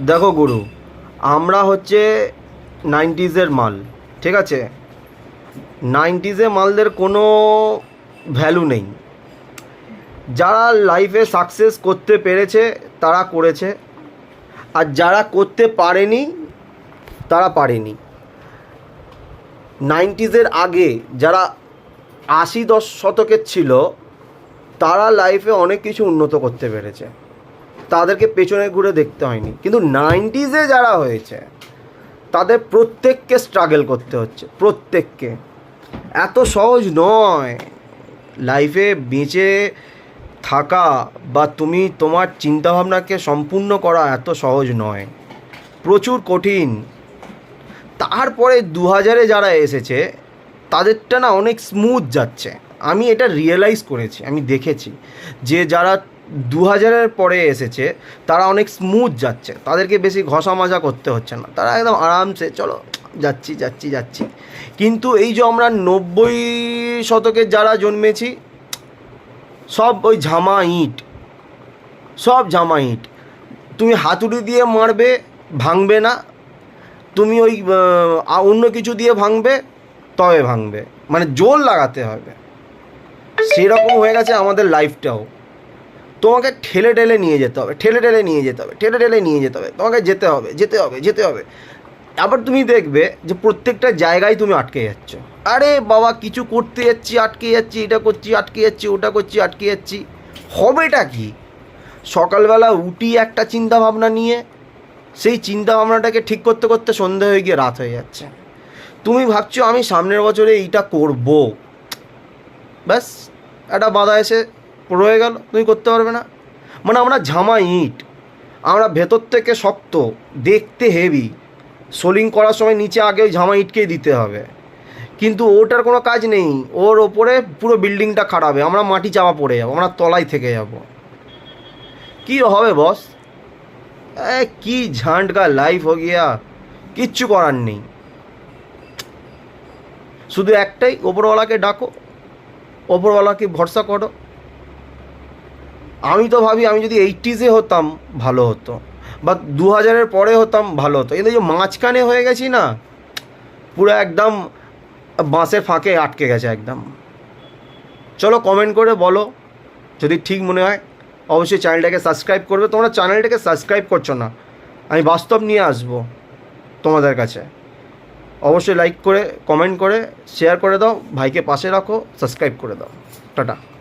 দেখো গুরু, আমরা হচ্ছে নাইনটিজের মাল, ঠিক আছে? নাইনটিজের মালদের কোনো ভ্যালু নেই। যারা লাইফে সাকসেস করতে পেরেছে, তারা করেছে। আর যারা করতে পারেনি, তারা পারেনি। নাইনটিজের আগে যারা আশি দশ শতকের ছিল, তারা লাইফে অনেক কিছু উন্নত করতে পেরেছে। তাদেরকে পেছনে ঘুরে দেখতে হয়নি। কিন্তু নাইনটিজে যারা হয়েছে, তাদের প্রত্যেককে স্ট্রাগল করতে হচ্ছে, প্রত্যেককে। এত সহজ নয়। লাইফে বেঁচে থাকা বা তুমি তোমার চিন্তাভাবনাকে সম্পূর্ণ করা এত সহজ নয়। প্রচুর কঠিন। তারপরে দু হাজারে যারা এসেছে, তাদেরটা না অনেক স্মুথ যাচ্ছে। আমি এটা রিয়েলাইজ করেছি, আমি দেখেছি। যে যারা দু হাজারের পরে এসেছে, তারা অনেক স্মুথ যাচ্ছে, তাদেরকে বেশি ঘষা মাজা করতে হচ্ছে না, তারা একদম আরামসে, চলো, যাচ্ছি যাচ্ছি যাচ্ছি। কিন্তু এই যে আমরা নব্বই শতকের যারা জন্মেছি, সব ওই ঝামা ইট, সব ঝামা ইট। তুমি হাতুড়ি দিয়ে মারবে, ভাঙবে না, তুমি ওই অন্য কিছু দিয়ে ভাঙবে, তবে ভাঙবে মানে জোর লাগাতে হবে। সেরকম হয়ে গেছে আমাদের লাইফটাও তোমাকে ঠেলে ঠেলে নিয়ে যেতে হবে, ঠেলে ঠেলে নিয়ে যেতে হবে, ঠেলে ঠেলে নিয়ে যেতে হবে, তোমাকে যেতে হবে যেতে হবে যেতে হবে। আবার তুমি দেখবে যে প্রত্যেকটা জায়গায় তুমি আটকে যাচ্ছ। আরে বাবা, কিছু করতে যাচ্ছি, আটকে যাচ্ছি, এটা করছি, আটকে যাচ্ছি, ওটা করছি, আটকে যাচ্ছি। হবেটা কি? সকালবেলা উঠি একটা চিন্তা ভাবনা নিয়ে, সেই চিন্তা ভাবনাটাকে ঠিক করতে করতে সন্ধে হয়ে গিয়ে রাত হয়ে যাচ্ছে। তুমি ভাবছ আমি সামনের বছরে এইটা করব। ব্যাস, একটা বাধা এসে রয়ে গেল, তুমি করতে পারবে না। মানে আমরা ঝামা ইট আমরা ভেতর থেকে শক্ত, দেখতে হেভি সোলিং করার সময় নিচে আগে ওই ঝামা ইটকেই দিতে হবে। কিন্তু ওটার কোনো কাজ নেই, ওর ওপরে পুরো বিল্ডিংটা খারাপ, আমরা মাটি চাপা পড়ে যাব, আমরা তলায় থেকে যাব। কি হবে বস? কি ঝান্ড কা লাইফ হো গিয়া, কিচ্ছু করার নেই। শুধু একটাই, ওপরওয়ালাকে ডাকো, ওপরওয়ালাকে ভরসা করো। আমি তো ভাবি আমি যদি এইটিজে হতাম, ভালো হতো। বা দু হাজারের পরে হতাম, ভালো হতো। কিন্তু এই যে মাঝখানে হয়ে গেছি না, পুরো একদম বাঁশের ফাঁকে আটকে গেছে একদম। চলো কমেন্ট করে বলো, যদি ঠিক মনে হয়, অবশ্যই চ্যানেলটাকে সাবস্ক্রাইব করবে। তোমরা চ্যানেলটাকে সাবস্ক্রাইব করছ না, আমি বাস্তব নিয়ে আসব তোমাদের কাছে। অবশ্যই লাইক করে কমেন্ট করে শেয়ার করে দাও, ভাইকে পাশে রাখো সাবস্ক্রাইব করে দাও। টাটা।